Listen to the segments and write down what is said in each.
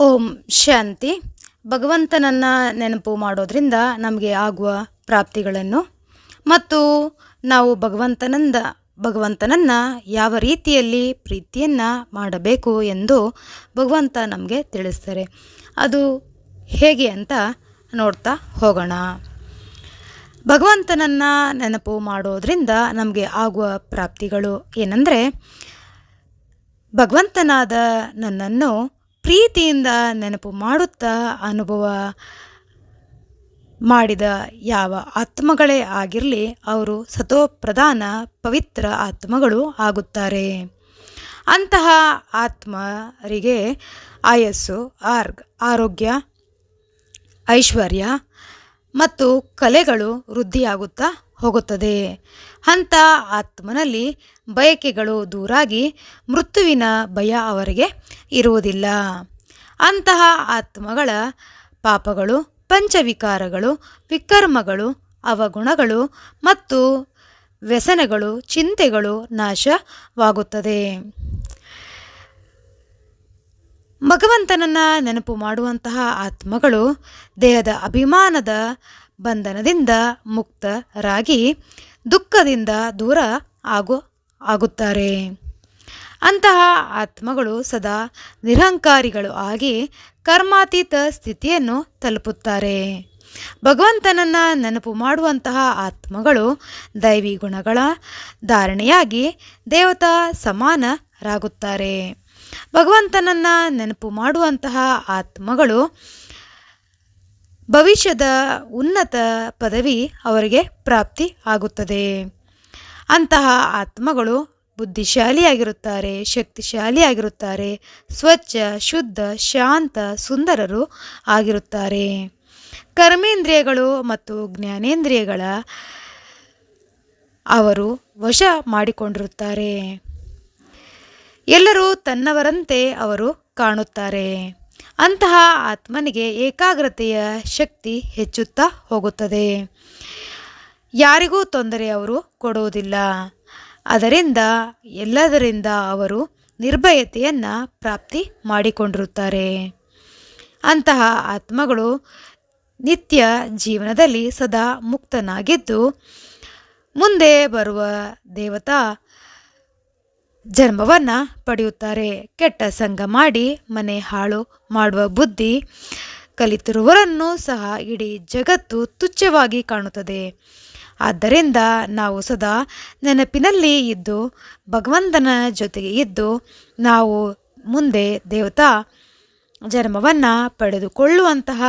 ಓಂ ಶಾಂತಿ. ಭಗವಂತನನ್ನು ನೆನಪು ಮಾಡೋದ್ರಿಂದ ನಮಗೆ ಆಗುವ ಪ್ರಾಪ್ತಿಗಳನ್ನು ಮತ್ತು ನಾವು ಭಗವಂತನಂದ, ಭಗವಂತನನ್ನು ಯಾವ ರೀತಿಯಲ್ಲಿ ಪ್ರೀತಿಯನ್ನು ಮಾಡಬೇಕು ಎಂದು ಭಗವಂತ ನಮಗೆ ತಿಳಿಸ್ತಾರೆ. ಅದು ಹೇಗೆ ಅಂತ ನೋಡ್ತಾ ಹೋಗೋಣ. ಭಗವಂತನನ್ನು ನೆನಪು ಮಾಡೋದ್ರಿಂದ ನಮಗೆ ಆಗುವ ಪ್ರಾಪ್ತಿಗಳು ಏನಂದರೆ ಭಗವಂತನಾದ ನನ್ನನ್ನು ಪ್ರೀತಿಯಿಂದ ನೆನಪು ಮಾಡುತ್ತಾ ಅನುಭವ ಮಾಡಿದ ಯಾವ ಆತ್ಮಗಳೇ ಆಗಿರಲಿ, ಅವರು ಸತೋಪ್ರಧಾನ ಪವಿತ್ರ ಆತ್ಮಗಳು ಆಗುತ್ತಾರೆ. ಅಂತಹ ಆತ್ಮರಿಗೆ ಆಯಸ್ಸು, ಆರ್ಗ್, ಆರೋಗ್ಯ, ಐಶ್ವರ್ಯ ಮತ್ತು ಕಲೆಗಳು ವೃದ್ಧಿಯಾಗುತ್ತಾ ಹೋಗುತ್ತದೆ. ಅಂಥ ಆತ್ಮನಲ್ಲಿ ಬಯಕೆಗಳು ದೂರಾಗಿ ಮೃತ್ಯುವಿನ ಭಯ ಅವರಿಗೆ ಇರುವುದಿಲ್ಲ. ಅಂತಹ ಆತ್ಮಗಳ ಪಾಪಗಳು, ಪಂಚವಿಕಾರಗಳು, ವಿಕರ್ಮಗಳು, ಅವಗುಣಗಳು ಮತ್ತು ವ್ಯಸನಗಳು, ಚಿಂತೆಗಳು ನಾಶವಾಗುತ್ತದೆ. ಭಗವಂತನನ್ನು ನೆನಪು ಮಾಡುವಂತಹ ಆತ್ಮಗಳು ದೇಹದ ಅಭಿಮಾನದ ಬಂಧನದಿಂದ ಮುಕ್ತರಾಗಿ ದುಃಖದಿಂದ ದೂರ ಆಗು, ಆಗುತ್ತಾರೆ. ಅಂತಹ ಆತ್ಮಗಳು ಸದಾ ನಿರಹಂಕಾರಿಗಳು ಆಗಿ ಕರ್ಮಾತೀತ ಸ್ಥಿತಿಯನ್ನು ತಲುಪುತ್ತಾರೆ. ಭಗವಂತನನ್ನು ನೆನಪು ಮಾಡುವಂತಹ ಆತ್ಮಗಳು ದೈವಿ ಗುಣಗಳ ಧಾರಣೆಯಾಗಿ ದೇವತಾ ಸಮಾನರಾಗುತ್ತಾರೆ. ಭಗವಂತನನ್ನು ನೆನಪು ಮಾಡುವಂತಹ ಆತ್ಮಗಳು ಭವಿಷ್ಯದ ಉನ್ನತ ಪದವಿ ಅವರಿಗೆ ಪ್ರಾಪ್ತಿ ಆಗುತ್ತದೆ. ಅಂತಹ ಆತ್ಮಗಳು ಬುದ್ಧಿಶಾಲಿಯಾಗಿರುತ್ತಾರೆ, ಶಕ್ತಿಶಾಲಿಯಾಗಿರುತ್ತಾರೆ, ಸ್ವಚ್ಛ, ಶುದ್ಧ, ಶಾಂತ, ಸುಂದರರು ಆಗಿರುತ್ತಾರೆ. ಕರ್ಮೇಂದ್ರಿಯಗಳು ಮತ್ತು ಜ್ಞಾನೇಂದ್ರಿಯಗಳ ಅವರು ವಶ ಮಾಡಿಕೊಂಡಿರುತ್ತಾರೆ. ಎಲ್ಲರೂ ತನ್ನವರಂತೆ ಅವರು ಕಾಣುತ್ತಾರೆ. ಅಂತಹ ಆತ್ಮನಿಗೆ ಏಕಾಗ್ರತೆಯ ಶಕ್ತಿ ಹೆಚ್ಚುತ್ತಾ ಹೋಗುತ್ತದೆ. ಯಾರಿಗೂ ತೊಂದರೆ ಅವರು ಕೊಡುವುದಿಲ್ಲ. ಅದರಿಂದ, ಎಲ್ಲದರಿಂದ ಅವರು ನಿರ್ಭಯತೆಯನ್ನು ಪ್ರಾಪ್ತಿ ಮಾಡಿಕೊಂಡಿರುತ್ತಾರೆ. ಅಂತಹ ಆತ್ಮಗಳು ನಿತ್ಯ ಜೀವನದಲ್ಲಿ ಸದಾ ಮುಕ್ತನಾಗಿದ್ದು, ಮುಂದೆ ಬರುವ ದೇವತಾ ಜನ್ಮವನ್ನು ಪಡೆಯುತ್ತಾರೆ. ಕೆಟ್ಟ ಸಂಘ ಮಾಡಿ ಮನೆ ಹಾಳು ಮಾಡುವ ಬುದ್ಧಿ ಕಲಿತಿರುವವರನ್ನು ಸಹ ಇಡೀ ಜಗತ್ತು ತುಚ್ಛವಾಗಿ ಕಾಣುತ್ತದೆ. ಆದ್ದರಿಂದ ನಾವು ಸದಾ ನೆನಪಿನಲ್ಲಿ ಇದ್ದು, ಭಗವಂತನ ಜೊತೆಗೆ ಇದ್ದು, ನಾವು ಮುಂದೆ ದೇವತಾ ಜನ್ಮವನ್ನು ಪಡೆದುಕೊಳ್ಳುವಂತಹ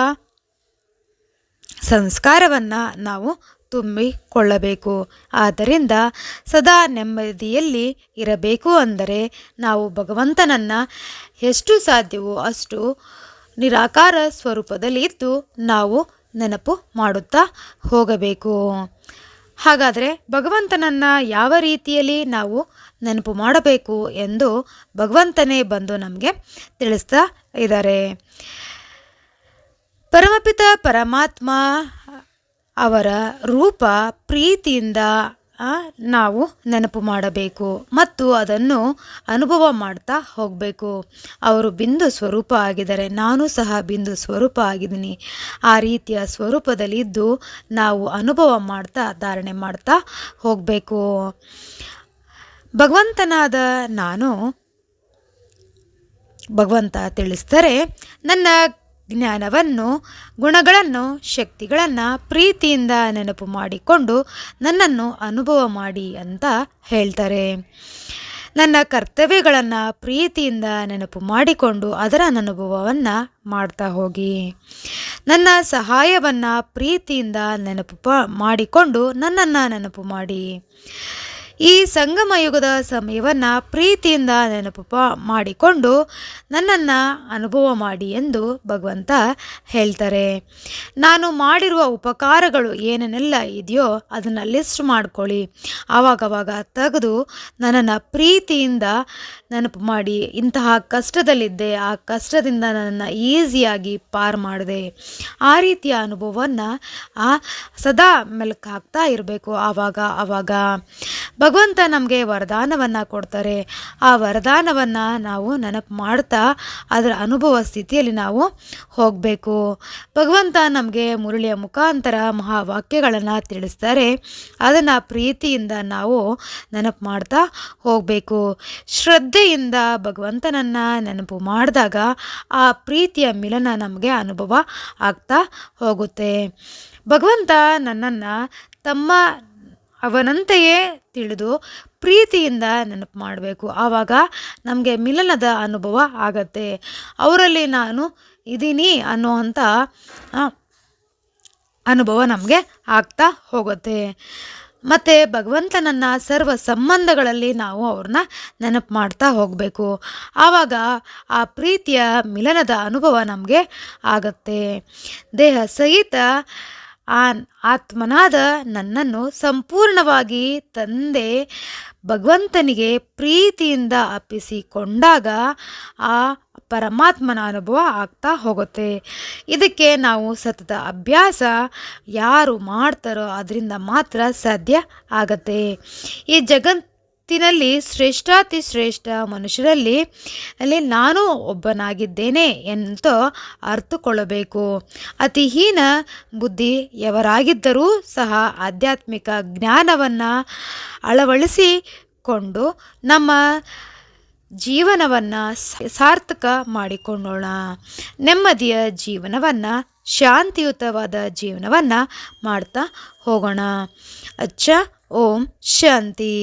ಸಂಸ್ಕಾರವನ್ನು ನಾವು ತುಂಬಿಕೊಳ್ಳಬೇಕು. ಆದ್ದರಿಂದ ಸದಾ ನೆಮ್ಮದಿಯಲ್ಲಿ ಇರಬೇಕು ಅಂದರೆ ನಾವು ಭಗವಂತನನ್ನು ಎಷ್ಟು ಸಾಧ್ಯವೋ ಅಷ್ಟು ನಿರಾಕಾರ ಸ್ವರೂಪದಲ್ಲಿ ಇದ್ದು ನಾವು ನೆನಪು ಮಾಡುತ್ತಾ ಹೋಗಬೇಕು. ಹಾಗಾದರೆ ಭಗವಂತನನ್ನು ಯಾವ ರೀತಿಯಲ್ಲಿ ನಾವು ನೆನಪು ಮಾಡಬೇಕು ಎಂದು ಭಗವಂತನೇ ಬಂದು ನಮಗೆ ತಿಳಿಸ್ತಾ ಇದ್ದಾರೆ. ಪರಮಪಿತ ಪರಮಾತ್ಮ ಅವರ ರೂಪ ಪ್ರೀತಿಯಿಂದ ನಾವು ನೆನಪು ಮಾಡಬೇಕು ಮತ್ತು ಅದನ್ನು ಅನುಭವ ಮಾಡ್ತಾ ಹೋಗಬೇಕು. ಅವರು ಬಿಂದು ಸ್ವರೂಪ ಆಗಿದ್ದಾರೆ, ನಾನು ಸಹ ಬಿಂದು ಸ್ವರೂಪ ಆಗಿದ್ದೀನಿ. ಆ ರೀತಿಯ ಸ್ವರೂಪದಲ್ಲಿದ್ದು ನಾವು ಅನುಭವ ಮಾಡ್ತಾ, ಧಾರಣೆ ಮಾಡ್ತಾ ಹೋಗಬೇಕು. ಭಗವಂತನಾದ ನಾನು, ಭಗವಂತ ತಿಳಿಸ್ತಾರೆ ನನ್ನ ಜ್ಞಾನವನ್ನು, ಗುಣಗಳನ್ನು, ಶಕ್ತಿಗಳನ್ನು ಪ್ರೀತಿಯಿಂದ ನೆನಪು ಮಾಡಿಕೊಂಡು ನನ್ನನ್ನು ಅನುಭವ ಮಾಡಿ ಅಂತ ಹೇಳ್ತಾರೆ. ನನ್ನ ಕರ್ತವ್ಯಗಳನ್ನು ಪ್ರೀತಿಯಿಂದ ನೆನಪು ಮಾಡಿಕೊಂಡು ಅದರ ಅನುಭವವನ್ನು ಮಾಡ್ತಾ ಹೋಗಿ. ನನ್ನ ಸಹಾಯವನ್ನು ಪ್ರೀತಿಯಿಂದ ನೆನಪು ಮಾಡಿಕೊಂಡು ನನ್ನನ್ನು ನೆನಪು ಮಾಡಿ. ಈ ಸಂಗಮ ಯುಗದ ಸಮಯವನ್ನು ಪ್ರೀತಿಯಿಂದ ನೆನಪು ಮಾಡಿಕೊಂಡು ನನ್ನನ್ನು ಅನುಭವ ಮಾಡಿ ಎಂದು ಭಗವಂತ ಹೇಳ್ತಾರೆ. ನಾನು ಮಾಡಿರುವ ಉಪಕಾರಗಳು ಏನೇನೆಲ್ಲ ಇದೆಯೋ ಅದನ್ನು ಲಿಸ್ಟ್ ಮಾಡ್ಕೊಳ್ಳಿ. ಆವಾಗವಾಗ ತೆಗೆದು ನನ್ನನ್ನು ಪ್ರೀತಿಯಿಂದ ನೆನಪು ಮಾಡಿ. ಇಂತಹ ಕಷ್ಟದಲ್ಲಿದ್ದೆ ಆ ಕಷ್ಟದಿಂದ ನನ್ನನ್ನು ಈಸಿಯಾಗಿ ಪಾರ್ ಮಾಡಿದೆ. ಆ ರೀತಿಯ ಅನುಭವವನ್ನು ಆ ಸದಾ ಮೆಲುಕು ಹಾಕ್ತಾ ಇರಬೇಕು ಆವಾಗ ಆವಾಗ. ಭಗವಂತ ನಮಗೆ ವರದಾನವನ್ನು ಕೊಡ್ತಾರೆ. ಆ ವರದಾನವನ್ನು ನಾವು ನೆನಪು ಮಾಡ್ತಾ ಅದರ ಅನುಭವ ಸ್ಥಿತಿಯಲ್ಲಿ ನಾವು ಹೋಗಬೇಕು. ಭಗವಂತ ನಮಗೆ ಮುರಳಿಯ ಮುಖಾಂತರ ಮಹಾವಾಕ್ಯಗಳನ್ನು ತಿಳಿಸ್ತಾರೆ. ಅದನ್ನು ಪ್ರೀತಿಯಿಂದ ನಾವು ನೆನಪು ಮಾಡ್ತಾ ಹೋಗಬೇಕು. ಶ್ರದ್ಧೆಯಿಂದ ಭಗವಂತನನ್ನು ನೆನಪು ಮಾಡಿದಾಗ ಆ ಪ್ರೀತಿಯ ಮಿಲನ ನಮಗೆ ಅನುಭವ ಆಗ್ತಾ ಹೋಗುತ್ತೆ. ಭಗವಂತ ನನ್ನನ್ನು ತಮ್ಮ ಅವನಂತೆಯೇ ತಿಳಿದು ಪ್ರೀತಿಯಿಂದ ನೆನಪು ಮಾಡಬೇಕು. ಆವಾಗ ನಮಗೆ ಮಿಲನದ ಅನುಭವ ಆಗತ್ತೆ. ಅವರಲ್ಲಿ ನಾನು ಇದ್ದೀನಿ ಅನ್ನುವಂಥ ಅನುಭವ ನಮಗೆ ಆಗ್ತಾ ಹೋಗುತ್ತೆ. ಮತ್ತು ಭಗವಂತನನ್ನ ಸರ್ವ ಸಂಬಂಧಗಳಲ್ಲಿ ನಾವು ಅವ್ರನ್ನ ನೆನಪು ಮಾಡ್ತಾ ಹೋಗಬೇಕು. ಆವಾಗ ಆ ಪ್ರೀತಿಯ ಮಿಲನದ ಅನುಭವ ನಮಗೆ ಆಗತ್ತೆ. ದೇಹ ಸಹಿತ ಆ ಆತ್ಮನಾದ ನನ್ನನ್ನು ಸಂಪೂರ್ಣವಾಗಿ ತಂದೆ ಭಗವಂತನಿಗೆ ಪ್ರೀತಿಯಿಂದ ಅಪ್ಪಿಸಿಕೊಂಡಾಗ ಆ ಪರಮಾತ್ಮನ ಅನುಭವ ಆಗ್ತಾ ಹೋಗುತ್ತೆ. ಇದಕ್ಕೆ ನಾವು ಸತತ ಅಭ್ಯಾಸ ಯಾರು ಮಾಡ್ತಾರೋ ಅದರಿಂದ ಮಾತ್ರ ಸಾಧ್ಯ ಆಗತ್ತೆ. ಈ ಜಗತ್ತಿನಲ್ಲಿ ಶ್ರೇಷ್ಠಾತಿ ಶ್ರೇಷ್ಠ ಮನುಷ್ಯರಲ್ಲಿ ಅಲ್ಲಿ ನಾನು ಒಬ್ಬನಾಗಿದ್ದೇನೆ ಅಂತ ಅರ್ಥಕೊಳ್ಳಬೇಕು. ಅತಿಹೀನ ಬುದ್ಧಿಯವರಾಗಿದ್ದರೂ ಸಹ ಆಧ್ಯಾತ್ಮಿಕ ಜ್ಞಾನವನ್ನು ಅಳವಡಿಸಿಕೊಂಡು ನಮ್ಮ ಜೀವನವನ್ನು ಸಾರ್ಥಕ ಮಾಡಿಕೊಳ್ಳೋಣ. ನೆಮ್ಮದಿಯ ಜೀವನವನ್ನು, ಶಾಂತಿಯುತವಾದ ಜೀವನವನ್ನು ಮಾಡ್ತಾ ಹೋಗೋಣ. ಅಚ್ಚ, ಓಂ, ಶಾಂತಿ.